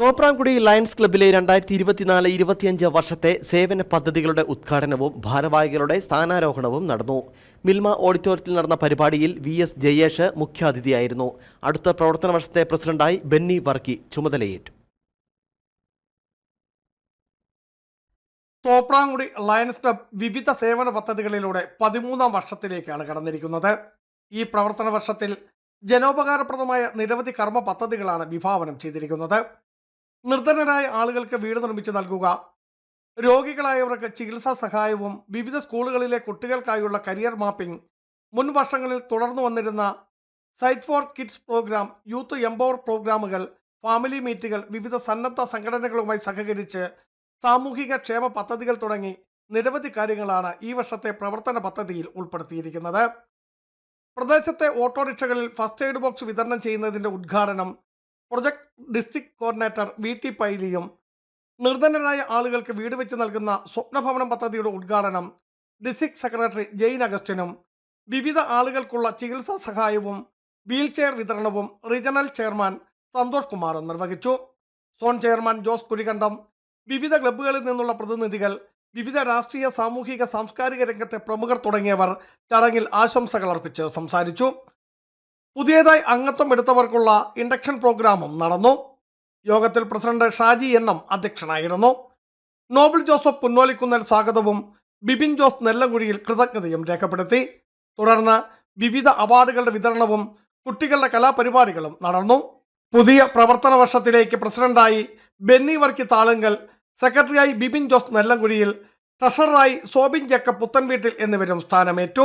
Thopramkudy lions ക്ലബ്ബിലെ രണ്ടായിരത്തി ഇരുപത്തിനാല് ഇരുപത്തിയഞ്ച് വർഷത്തെ സേവന പദ്ധതികളുടെ ഉദ്ഘാടനവും ഭാരവാഹികളുടെ സ്ഥാനാരോഹണവും നടന്നു. മിൽമ ഓഡിറ്റോറിയത്തിൽ നടന്ന പരിപാടിയിൽ വി എസ് ജയേഷ് മുഖ്യാതിഥിയായിരുന്നു. അടുത്ത പ്രവർത്തന വർഷത്തെ പ്രസിഡന്റായി ബെന്നി വർക്കി ചുമതലയേറ്റു. തോപ്രാംകുടി ലയൺസ് ക്ലബ് വിവിധ സേവന പദ്ധതികളിലൂടെ പതിമൂന്നാം വർഷത്തിലേക്കാണ് കടന്നിരിക്കുന്നത്. ഈ പ്രവർത്തന വർഷത്തിൽ ജനോപകാരപ്രദമായ നിരവധി കർമ്മ പദ്ധതികളാണ് വിഭാവനം ചെയ്തിരിക്കുന്നത്. നിർധനരായ ആളുകൾക്ക് വീട് നിർമ്മിച്ചു നൽകുക. രോഗികളായവർക്ക് ചികിത്സാ സഹായവും വിവിധ സ്കൂളുകളിലെ കുട്ടികൾക്കായുള്ള കരിയർ മാപ്പിംഗ്. മുൻ വർഷങ്ങളിൽ തുടർന്നു വന്നിരുന്ന sight for kids programme youth empower പ്രോഗ്രാമുകൾ ഫാമിലി മീറ്റുകൾ വിവിധ സന്നദ്ധ സംഘടനകളുമായി സഹകരിച്ച് സാമൂഹിക ക്ഷേമ പദ്ധതികൾ തുടങ്ങി നിരവധി കാര്യങ്ങളാണ് ഈ വർഷത്തെ പ്രവർത്തന പദ്ധതിയിൽ ഉൾപ്പെടുത്തിയിരിക്കുന്നത്. പ്രദേശത്തെ ഓട്ടോറിക്ഷകളിൽ ഫസ്റ്റ് എയ്ഡ് ബോക്സ് വിതരണം ചെയ്യുന്നതിന്റെ ഉദ്ഘാടനം project district coordinator V T പൈലിയും നിർധനരായ ആളുകൾക്ക് വീട് വെച്ച് നൽകുന്ന സ്വപ്നഭവനം പദ്ധതിയുടെ ഉദ്ഘാടനം ഡിസ്ട്രിക്ട് സെക്രട്ടറി ജെയിൻ അഗസ്റ്റിനും. വിവിധ ആളുകൾക്കുള്ള ചികിത്സാ സഹായവും വീൽ ചെയർ വിതരണവും റീജിയണൽ ചെയർമാൻ സന്തോഷ് കുമാറും നിർവഹിച്ചു. സോൺ ചെയർമാൻ ജോസ് കുഴികണ്ഠം വിവിധ ക്ലബ്ബുകളിൽ നിന്നുള്ള പ്രതിനിധികൾ വിവിധ രാഷ്ട്രീയ സാമൂഹിക സാംസ്കാരിക രംഗത്തെ പ്രമുഖർ തുടങ്ങിയവർ ചടങ്ങിൽ ആശംസകൾ അർപ്പിച്ച് സംസാരിച്ചു. പുതിയതായി അംഗത്വം എടുത്തവർക്കുള്ള ഇൻഡക്ഷൻ പ്രോഗ്രാമും നടന്നു. യോഗത്തിൽ പ്രസിഡന്റ് ഷാജി എണ്ണം അധ്യക്ഷനായിരുന്നു. നോബിൾ ജോസഫ് പുന്നോലിക്കുന്നൽ സ്വാഗതവും ബിബിൻ ജോസ് നെല്ലങ്കുഴിയിൽ കൃതജ്ഞതയും രേഖപ്പെടുത്തി. തുടർന്ന് വിവിധ അവാർഡുകളുടെ വിതരണവും കുട്ടികളുടെ കലാപരിപാടികളും നടന്നു. പുതിയ പ്രവർത്തന വർഷത്തിലേക്ക് പ്രസിഡന്റായി ബെന്നി വർക്കി താളുങ്കൽ സെക്രട്ടറിയായി ബിബിൻ ജോസ് നെല്ലങ്കുഴിയിൽ ട്രഷററായി സോബിൻ ജക്കബ് പുത്തൻവീട്ടിൽ എന്നിവരും സ്ഥാനമേറ്റു.